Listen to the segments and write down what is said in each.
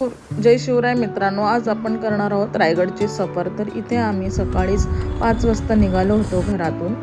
जय शिवराय मित्रांनो आज आपण करणार आहोत रायगडची सफर. तर इथे आम्ही सकाळीच पाच वाजता निघालो होतो घरातून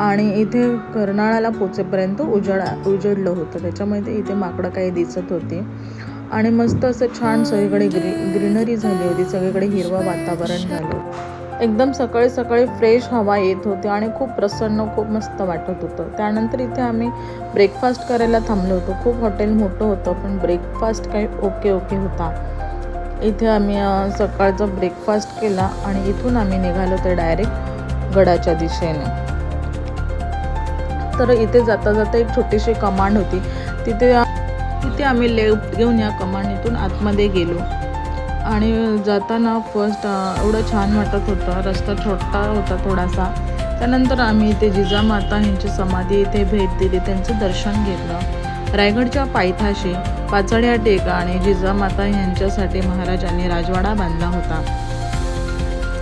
आणि इथे कर्नाळाला पोचेपर्यंत उजड उजडलं होतं. त्याच्यामध्ये इथे माकडं काही दिसत होती. आणि मस्त असं छान सगळीकडे ग्री ग्रीनरी झाली होती. सगळीकडे हिरवं वातावरण झालं एकदम सकाळी सकाळी फ्रेश हवा येत होती आणि खूप प्रसन्न खूप मस्त वाटत होतं. त्यानंतर इथे आम्ही ब्रेकफास्ट करायला थांबलो होतो. खूप हॉटेल मोठं होतं पण ब्रेकफास्ट काही ओके ओके होता. इथे आम्ही सकाळचा ब्रेकफास्ट केला आणि इथून आम्ही निघालो ते डायरेक्ट गडाच्या दिशेने. तर इथे जाता जाता एक छोटीशी कमांड होती. तिथे तिथे आम्ही लेफ्ट घेऊन या कमांडीतून आतमध्ये गेलो. आणि जाताना फर्स्ट एवढं छान वाटत होतं. रस्ता छोटा होता थोडासा. त्यानंतर आम्ही इथे जिजामाता यांची समाधी इथे भेट दिली. त्यांचं दर्शन घेतलं. रायगडच्या पायथ्याशी पाचड्या टेका आणि जिजामाता यांच्यासाठी महाराजांनी राजवाडा बांधला होता.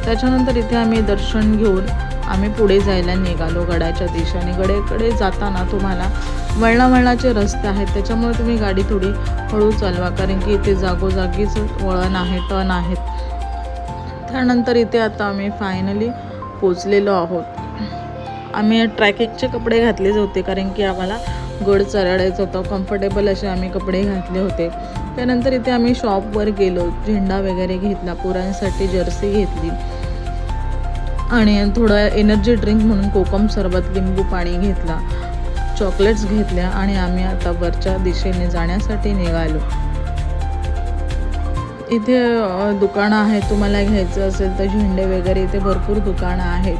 त्याच्यानंतर इथे आम्ही दर्शन घेऊन आम्ही पुढे जायला निघालो गडाच्या दिशेने. गडेकडे जाताना तुम्हाला वळणावळणाचे रस्ते आहेत. त्याच्यामुळे तुम्ही गाडी थोडी हळू चालवा. कारण की इथे जागोजागीच वळण आहे टर्न आहेत. त्यानंतर इथे आता आम्ही फायनली पोचलेलो आहोत. आम्ही ट्रॅकिंगचे कपडे घातलेच होते. कारण की आम्हाला गड चढायचं होतं. कम्फर्टेबल असे आम्ही कपडे घातले होते. त्यानंतर इथे आम्ही शॉपवर गेलो. झेंडा वगैरे घेतला. पोरांसाठी जर्सी घेतली. आणि थोडं एनर्जी ड्रिंक म्हणून कोकम सरबत लिंबू पाणी घेतला. चॉकलेट्स घेतल्या आणि आम्ही आता वरच्या दिशेने जाण्यासाठी निघालो. इथे दुकानं आहेत तुम्हाला घ्यायचं असेल तर झेंडे वगैरे इथे भरपूर दुकानं आहेत.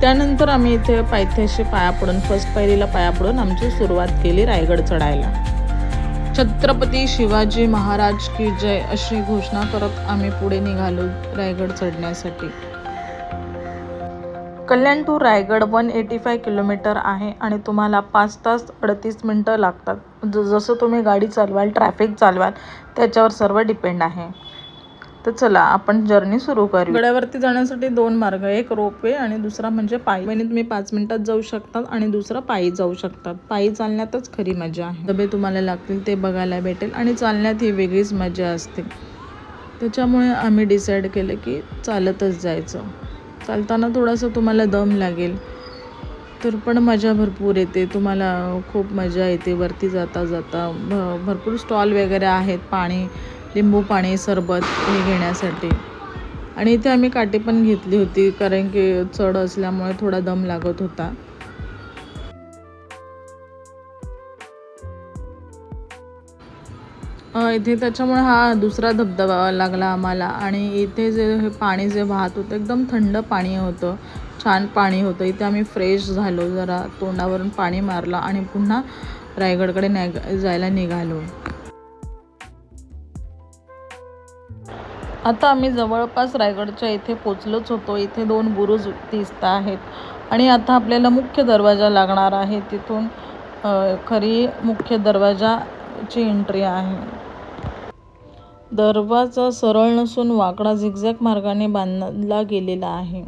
त्यानंतर आम्ही इथे पायथ्याशी पाया पडून फर्स्ट पायरीला पाया पडून आमची सुरुवात केली रायगड चढायला. छत्रपती शिवाजी महाराज की जय अशी घोषणा करत आम्ही पुढे निघालो रायगड चढण्यासाठी. Kalyan to Raigad one eighty five kilometre आहे आणि तुम्हाला पाच तास अडतीस मिनटं लागतात. ज जसं तुम्ही गाडी चालवाल ट्रॅफिक चालवाल त्याच्यावर सर्व डिपेंड आहे. तर चला आपण जर्नी सुरू करू गड्यावरती जाण्यासाठी दोन मार्ग एक रोपवे आणि दुसरा म्हणजे पायी. म्हणजे तुम्ही पाच मिनिटात जाऊ शकतात आणि दुसरा पायी जाऊ शकतात. पायी चालण्यातच खरी मजा आहे. डबे तुम्हाला लागतील ते बघायला भेटेल आणि चालण्यात ही वेगळीच मजा असते. त्याच्यामुळे आम्ही डिसाईड केलं की चालतच जायचं. चालताना थोडासा तुम्हाला दम लागेल. तर पण मजा भरपूर येते. तुम्हाला खूप मजा येते. वरती जाता जाता भ भरपूर स्टॉल वगैरे आहेत. पाणी लिंबू पाणी सरबत हे घेण्यासाठी. आणि इथे आम्ही काटे पण घेतली होती कारण की चढ असल्यामुळे थोडा दम लागत होता. इथे त्याच्यामुळे हा दुसरा धबधबा लागला आम्हाला. आणि इथे जे हे पाणी जे वाहत होतं एकदम थंड पाणी होतं. छान पाणी होतं. इथे आम्ही फ्रेश झालो. जरा तोंडावरून पाणी मारलं आणि पुन्हा रायगडकडे निघ जायला निघालो. आता आम्ही जवळपास रायगडच्या इथे पोचलोच होतो. इथे दोन बुरुज दिसत आहेत. आणि आता आपल्याला मुख्य दरवाजा लागणार आहे. तिथून खरी मुख्य दरवाजाची एंट्री आहे. दरवाजा सरळ नसून वाकडा झिगझॅग मार्गाने बांधला गेलेला आहे.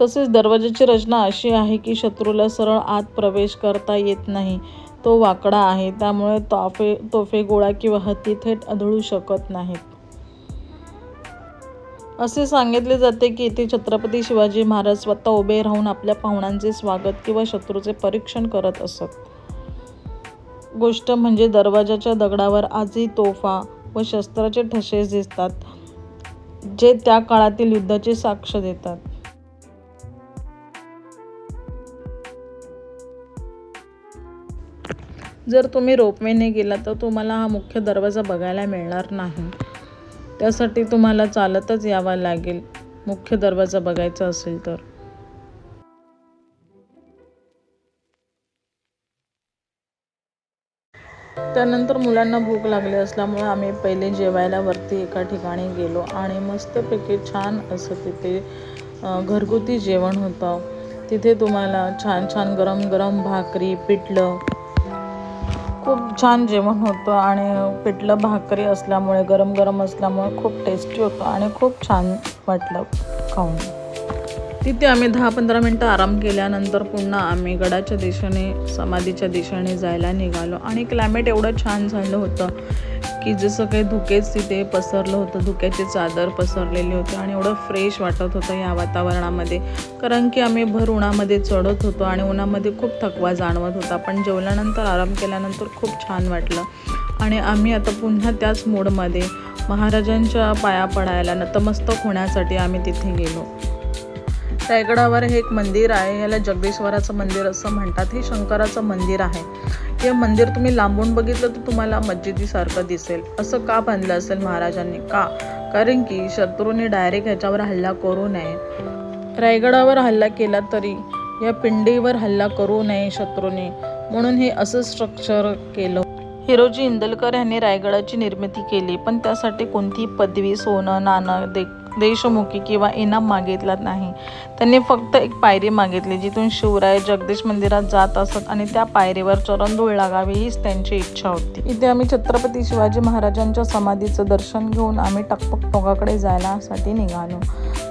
तसेच दरवाजाची रचना अशी आहे की शत्रूला सरळ आत प्रवेश करता येत नाही. तो वाकडा आहे त्यामुळे तोफे तोफे गोळा किंवा हत्ती थेट आढळू शकत नाहीत. असे सांगितले जाते की इथे छत्रपती शिवाजी महाराज स्वतः उभे राहून आपल्या पाहुण्यांचे स्वागत किंवा शत्रूचे परीक्षण करत असत. गोष्ट म्हणजे दरवाजाच्या दगडावर आजही तोफा व शस्त्राचे ठसे दिसतात जे त्या काळातील युद्धाची साक्ष देतात. जर तुम्ही रोपवेने गेला तर तुम्हाला हा मुख्य दरवाजा बघायला मिळणार नाही. त्यासाठी तुम्हाला चालतच यावा लागेल. मुख्य दरवाजा बघायचा असेल तर. त्यानंतर मुलांना भूक लागली असल्यामुळे आम्ही पहिले जेवायला वरती एका ठिकाणी गेलो आणि मस्तपैकी छान असं तिथे घरगुती जेवण होतं. तिथे तुम्हाला छान छान गरम गरम भाकरी पिठलं खूप छान जेवण होतं आणि पिठलं भाकरी असल्यामुळे गरम गरम असल्यामुळे खूप टेस्टी होतं आणि खूप छान वाटलं खाऊन. तिथे आम्ही दहा पंधरा मिनटं आराम केल्यानंतर पुन्हा आम्ही गडाच्या दिशेने समाधीच्या दिशेने जायला निघालो. आणि क्लायमेट एवढं छान झालं होतं की जसं काही धुकेच तिथे पसरलं होतं धुक्याची चादर पसरलेली होती आणि एवढं फ्रेश वाटत होतं या वातावरणामध्ये. कारण की आम्ही भर उन्हामध्ये चढत होतो आणि उन्हामध्ये खूप थकवा जाणवत होता. पण जेवल्यानंतर आराम केल्यानंतर खूप छान वाटलं. आणि आम्ही आता पुन्हा त्याच मूडमध्ये महाराजांच्या पाया पडायला नतमस्तक होण्यासाठी आम्ही तिथे गेलो. रायगडावर हे एक मंदिर आहे. याला जगदीश्वराचं मंदिर असं म्हणतात. हे शंकराचं मंदिर आहे. हे मंदिर तुम्ही लांबून बघितलं तर तुम्हाला मस्जिदीसारखं दिसेल. असं का बांधलं असेल महाराजांनी? का? कारण की शत्रूने डायरेक्ट ह्याच्यावर हल्ला करू नये. रायगडावर हल्ला केला तरी या पिंडीवर हल्ला करू नये शत्रूने. म्हणून हे असं स्ट्रक्चर केलं. हिरोजी इंदलकर यांनी रायगडाची निर्मिती केली. पण त्यासाठी कोणती पदवी सोनं नाणं दे देशमुखी किंवा इनाम मागितला नाही. त्यांनी फक्त एक पायरी मागितली जिथून शिवराय जगदीश मंदिरात जात असत आणि त्या पायरीवर चरणधूळ लागावी हीच त्यांची इच्छा होती. इथे आम्ही छत्रपती शिवाजी महाराजांच्या समाधीचं दर्शन घेऊन आम्ही टकपक टोकाकडे जायलासाठी निघालो.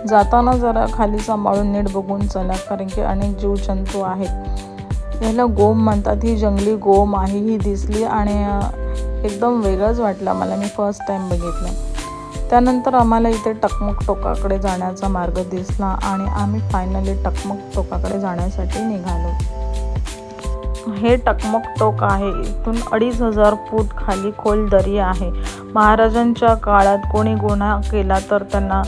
जाताना जरा खाली सांभाळून नीट बघून चला कारण की अनेक जीवजंतू आहेत. याला गोम म्हणतात ही जंगली गोम आहे ही दिसली आणि एकदम वेगळंच वाटलं मला. मी फर्स्ट टाईम बघितलं. त्यानंतर आम्हाला इथे टकमक टोकाकडे जाण्याचा मार्ग दिसला आणि आम्ही फायनली टकमक टोकाकडे जाण्यासाठी निघालो. हे टकमक टोक आहे. इथून अडीच हजार फूट खाली खोल दरी आहे. महाराजांच्या काळात कोणी गुन्हा केला तर त्यांना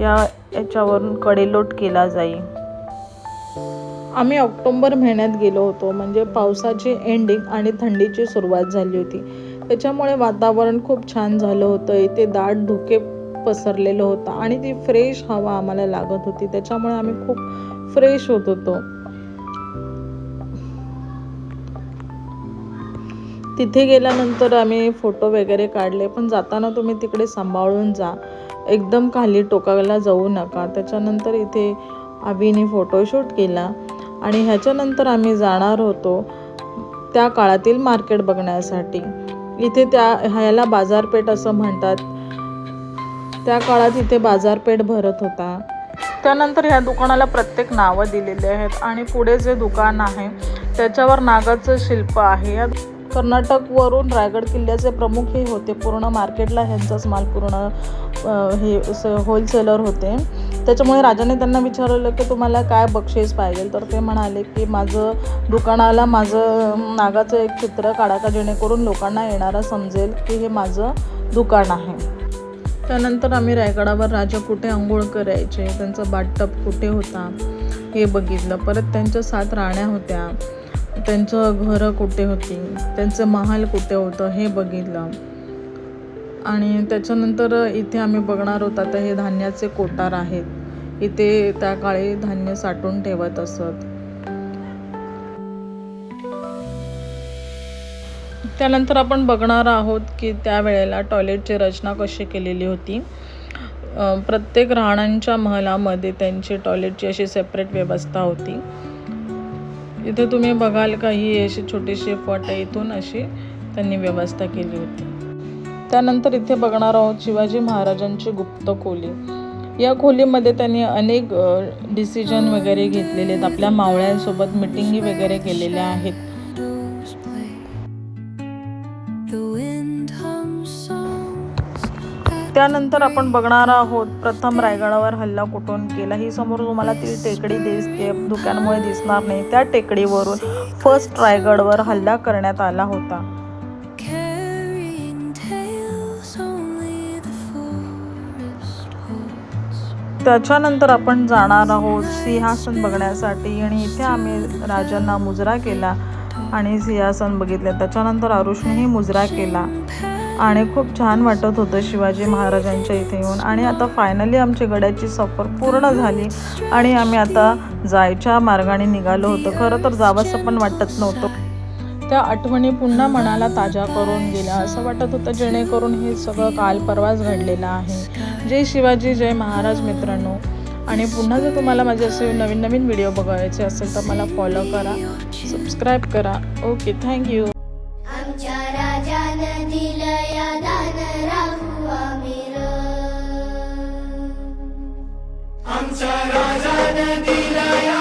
या याच्यावरून कडेलोट केला जाईल. आम्ही ऑक्टोंबर महिन्यात गेलो होतो. म्हणजे पावसाची एंडिंग आणि थंडीची सुरुवात झाली होती. त्याच्यामुळे वातावरण खूप छान झालं होतं. इथे दाट धुके पसरलेलं होतं आणि ती फ्रेश हवा आम्हाला लागत होती. त्याच्यामुळे आम्ही खूप फ्रेश होत होतो. तिथे गेल्यानंतर आम्ही फोटो वगैरे काढले. पण जाताना तुम्ही तिकडे सांभाळून जा. एकदम खाली टोकाला जाऊ नका. त्याच्यानंतर इथे आबीने फोटोशूट केला. आणि ह्याच्यानंतर आम्ही जाणार होतो त्या काळातील मार्केट बघण्यासाठी. इथे त्या ह्याला बाजारपेठ असं म्हणतात. त्या काळात इथे बाजारपेठ भरत होता. त्यानंतर ह्या दुकानाला प्रत्येक नावं दिलेली आहेत आणि पुढे जे दुकान आहे त्याच्यावर नागाचं शिल्प आहे. कर्नाटकवरून रायगड किल्ल्याचे प्रमुख हे होते. पूर्ण मार्केटला ह्यांचाच माल पूर्ण हे होलसेलर होते. त्याच्यामुळे राजाने त्यांना विचारलं की तुम्हाला काय बक्षीस पाहिजे? तर ते म्हणाले की माझं दुकानाला माझं नागाचं एक चित्र काढा का जेणेकरून लोकांना येणारा समजेल की हे माझं दुकान आहे. त्यानंतर आम्ही रायगडावर राजा कुठे आंघोळ करायचे त्यांचा बाटटप कुठे होता हे बघितलं. परत त्यांच्या सात राण्या होत्या. त्यांचं घरं कुठे होती? त्यांचं महाल कुठे होतं हे बघितलं. आणि त्याच्यानंतर इथे आम्ही बघणार होत तर हे धान्याचे कोटार आहेत. इथे त्या काळी धान्य साठवून ठेवत असत. त्यानंतर आपण बघणार आहोत की त्यावेळेला टॉयलेटची रचना कशी केलेली होती. प्रत्येक राहण्यांच्या महलामध्ये त्यांची टॉयलेटची अशी सेपरेट व्यवस्था होती. इथे तुम्ही बघाल का ही अशी छोटीशी फट इथून अशी त्यांनी व्यवस्था केली होती. त्यानंतर इथे बघणार आहोत शिवाजी महाराजांची गुप्त खोली. या खोलीमध्ये त्यांनी अनेक डिसिजन वगैरे घेतलेले आहेत. आपल्या मावळ्यांसोबत मिटिंगी वगैरे केलेल्या आहेत. त्यानंतर आपण बघणार आहोत प्रथम रायगडावर हल्ला कुठून केला? ही समोर तुम्हाला ती टेकडी दिसते धुक्यांमुळे दिसणार नाही. त्या टेकडीवरून फर्स्ट रायगडवर हल्ला करण्यात आला होता. त्याच्यानंतर आपण जाणार आहोत सिंहासन बघण्यासाठी. आणि इथे आम्ही राजांना मुजरा केला आणि सिंहासन बघितलं. त्याच्यानंतर आरुषनेही मुजरा केला. आणि खूप छान वाटत होतं शिवाजी महाराजांच्या इथे येऊन. आणि आता फायनली आमची गड्याची सफर पूर्ण झाली. आणि आम्ही आता जायच्या मार्गाने निघालो होतो. खरं तर जावंसं पण वाटत नव्हतं. त्या आठवणी पुन्हा मनाला ताज्या करून गेल्या. असं वाटत होतं जेणेकरून हे सगळं काल परवाच घडलेलं आहे. जय शिवाजी जय महाराज मित्रांनो. आणि पुन्हा जर तुम्हाला माझे असे नवीन नवीन व्हिडिओ बघायचे असेल तर मला फॉलो करा सबस्क्राईब करा. ओके थँक्यू आमच्या राजानं दिलं या दान राहू आमिर. आमचा आमच्या राजानं दिलया